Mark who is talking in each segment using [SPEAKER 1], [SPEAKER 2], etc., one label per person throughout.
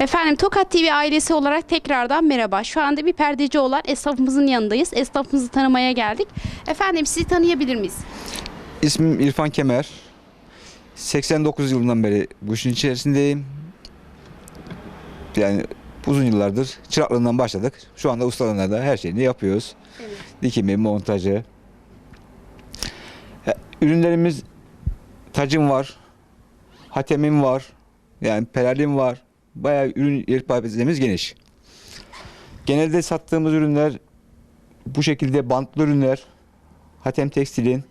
[SPEAKER 1] Efendim Tokat TV ailesi olarak tekrardan merhaba. Şu anda bir perdeci olan esnafımızın yanındayız. Esnafımızı tanımaya geldik. Efendim sizi tanıyabilir miyiz?
[SPEAKER 2] İsmim İrfan Kemer. 89 yılından beri bu işin içerisindeyim. Yani uzun yıllardır çıraklığından başladık. Şu anda ustalığına da her şeyini yapıyoruz. Dikimi, montajı. Ürünlerimiz tacım var, hatemim var, yani peralim var. Bayağı ürün yelpazemiz geniş. Genelde sattığımız ürünler bu şekilde bantlı ürünler, hatem tekstilin,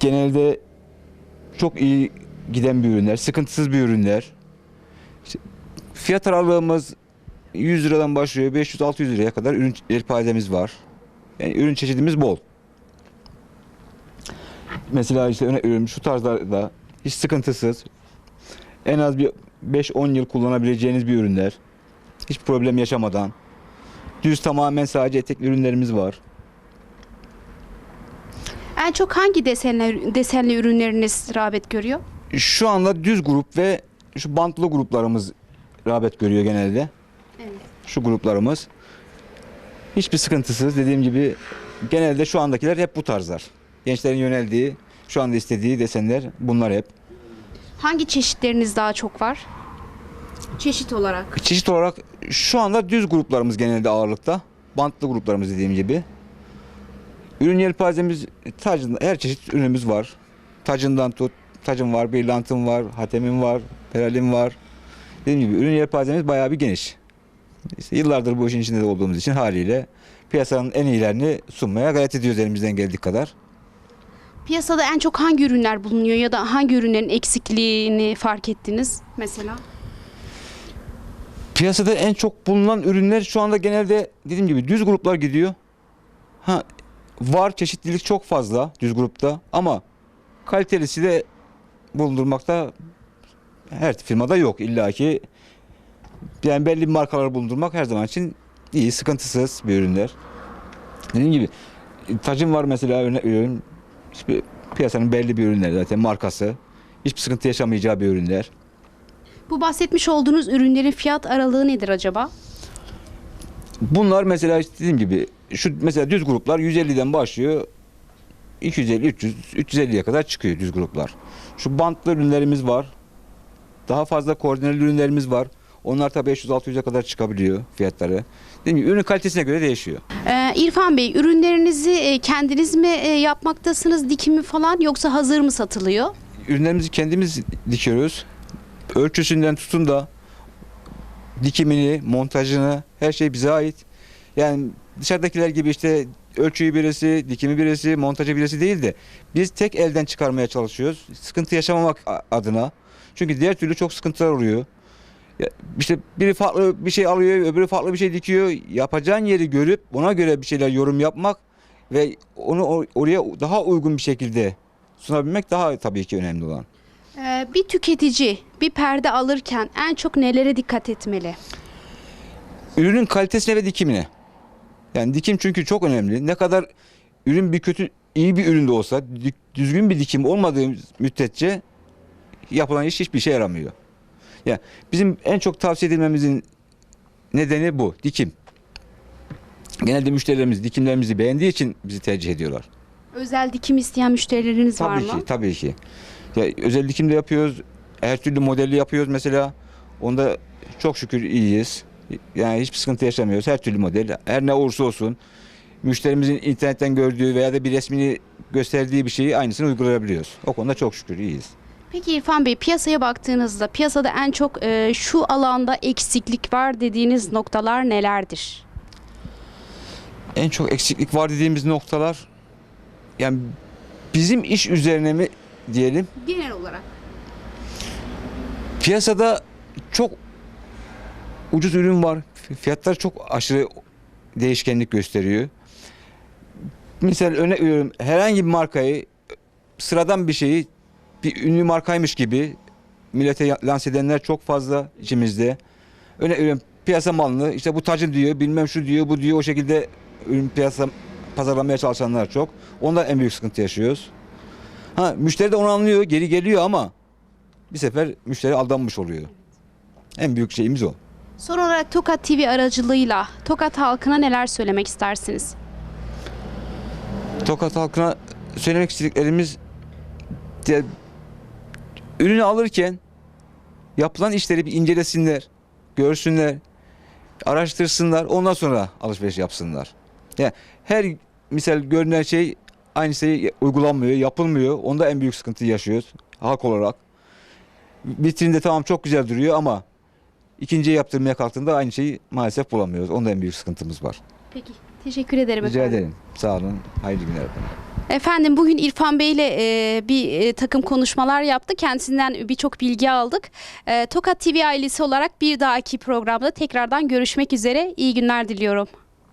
[SPEAKER 2] genelde çok iyi giden bir ürünler, sıkıntısız bir ürünler. İşte fiyat aralığımız 100 liradan başlıyor, 500-600 liraya kadar ürün yelpazemiz var. Yani ürün çeşidimiz bol. Mesela işte örnek veriyorum şu tarzlarda hiç sıkıntısız, en az bir 5-10 yıl kullanabileceğiniz bir ürünler. Hiç problem yaşamadan. Düz tamamen sadece etekli ürünlerimiz var.
[SPEAKER 1] En çok hangi desenler, desenli ürünleriniz rağbet görüyor?
[SPEAKER 2] Şu anda düz grup ve şu bantlı gruplarımız rağbet görüyor genelde.
[SPEAKER 1] Evet.
[SPEAKER 2] Şu gruplarımız. Hiçbir sıkıntısız dediğim gibi genelde şu andakiler hep bu tarzlar. Gençlerin yöneldiği, şu anda istediği desenler bunlar hep.
[SPEAKER 1] Hangi çeşitleriniz daha çok var? Çeşit olarak.
[SPEAKER 2] Çeşit olarak şu anda düz gruplarımız genelde ağırlıkta. Bantlı gruplarımız dediğim gibi. Ürün yelpazemiz tacında her çeşit ürünümüz var. Tacından tut, tacım var, birlantım var, hatemim var, peralim var. Dediğim gibi ürün yelpazemiz bayağı bir geniş. İşte yıllardır bu işin içinde de olduğumuz için haliyle piyasanın en iyilerini sunmaya gayret ediyoruz elimizden geldiği kadar.
[SPEAKER 1] Piyasada en çok hangi ürünler bulunuyor ya da hangi ürünlerin eksikliğini fark ettiniz mesela?
[SPEAKER 2] Piyasada en çok bulunan ürünler şu anda genelde dediğim gibi düz gruplar gidiyor. Ha var çeşitlilik çok fazla düz grupta ama kalitelisi de bulundurmakta her firmada yok illaki. Yani belli markalar bulundurmak her zaman için iyi, sıkıntısız bir ürünler. Dediğim gibi tacım var mesela örnek veriyorum. Piyasanın belli bir ürünleri zaten markası. Hiçbir sıkıntı yaşamayacağı bir ürünler.
[SPEAKER 1] Bu bahsetmiş olduğunuz ürünlerin fiyat aralığı nedir acaba?
[SPEAKER 2] Bunlar mesela işte dediğim gibi şu mesela düz gruplar 150'den başlıyor. 250, 300, 350'ye kadar çıkıyor düz gruplar. Şu bantlı ürünlerimiz var. Daha fazla koordineli ürünlerimiz var. Onlar tabii 500-600'e kadar çıkabiliyor fiyatları. Dediğim gibi ürün kalitesine göre değişiyor.
[SPEAKER 1] Ee, İrfan Bey ürünlerinizi e, kendiniz mi e, yapmaktasınız dikimi falan yoksa hazır mı satılıyor?
[SPEAKER 2] Ürünlerimizi kendimiz dikiyoruz. Ölçüsünden tutun da dikimini, montajını her şey bize ait. Yani dışarıdakiler gibi işte ölçüyü birisi, dikimi birisi, montajı birisi değil de biz tek elden çıkarmaya çalışıyoruz. Sıkıntı yaşamamak adına. Çünkü diğer türlü çok sıkıntılar oluyor. Ya işte biri farklı bir şey alıyor, öbürü farklı bir şey dikiyor. Yapacağın yeri görüp ona göre bir şeyler yorum yapmak ve onu or- oraya daha uygun bir şekilde sunabilmek daha tabii ki önemli olan.
[SPEAKER 1] Ee, bir tüketici bir perde alırken en çok nelere dikkat etmeli?
[SPEAKER 2] Ürünün kalitesine ve dikimine. Yani dikim çünkü çok önemli. Ne kadar ürün bir kötü iyi bir ürün de olsa düzgün bir dikim olmadığı müddetçe yapılan iş hiçbir şey yaramıyor. Ya bizim en çok tavsiye edilmemizin nedeni bu dikim. Genelde müşterilerimiz dikimlerimizi beğendiği için bizi tercih ediyorlar.
[SPEAKER 1] Özel dikim isteyen müşterileriniz var
[SPEAKER 2] Tabii
[SPEAKER 1] mı?
[SPEAKER 2] ki, tabii ki. Ya özel dikim de yapıyoruz. Her türlü modelli yapıyoruz mesela. Onda çok şükür iyiyiz. Yani hiçbir sıkıntı yaşamıyoruz. Her türlü model, her ne olursa olsun. Müşterimizin internetten gördüğü veya da bir resmini gösterdiği bir şeyi aynısını uygulayabiliyoruz. O konuda çok şükür iyiyiz.
[SPEAKER 1] Peki İrfan Bey piyasaya baktığınızda piyasada en çok e, şu alanda eksiklik var dediğiniz noktalar nelerdir?
[SPEAKER 2] En çok eksiklik var dediğimiz noktalar yani bizim iş üzerine mi diyelim
[SPEAKER 1] Genel olarak.
[SPEAKER 2] Piyasada çok ucuz ürün var. Fiyatlar çok aşırı değişkenlik gösteriyor. Mesela örnek veriyorum herhangi bir markayı sıradan bir şeyi bir ünlü markaymış gibi millete lanse edenler çok fazla içimizde. Örnek veriyorum piyasa malını işte bu tacım diyor bilmem şu diyor bu diyor o şekilde ürün piyasa pazarlamaya çalışanlar çok. Onda en büyük sıkıntı yaşıyoruz. Ha müşteri de onu anlıyor geri geliyor ama bir sefer müşteri aldanmış oluyor. En büyük şeyimiz o.
[SPEAKER 1] Son olarak Tokat TV aracılığıyla Tokat halkına neler söylemek istersiniz?
[SPEAKER 2] Tokat halkına söylemek istediklerimiz de, ürünü alırken yapılan işleri bir incelesinler, görsünler, araştırsınlar, ondan sonra alışveriş yapsınlar. Yani her misal görünen şey aynı şey uygulanmıyor, yapılmıyor. Onda en büyük sıkıntı yaşıyoruz halk olarak. Vitrinde tamam çok güzel duruyor ama ikinciye yaptırmaya kalktığında aynı şeyi maalesef bulamıyoruz. Onda en büyük sıkıntımız var.
[SPEAKER 1] Peki. Teşekkür ederim
[SPEAKER 2] Rica
[SPEAKER 1] efendim.
[SPEAKER 2] ederim. Sağ olun. Hayırlı günler efendim.
[SPEAKER 1] Efendim bugün İrfan Bey ile e, bir e, takım konuşmalar yaptı. Kendisinden birçok bilgi aldık. E, Tokat TV ailesi olarak bir dahaki programda tekrardan görüşmek üzere. İyi günler diliyorum.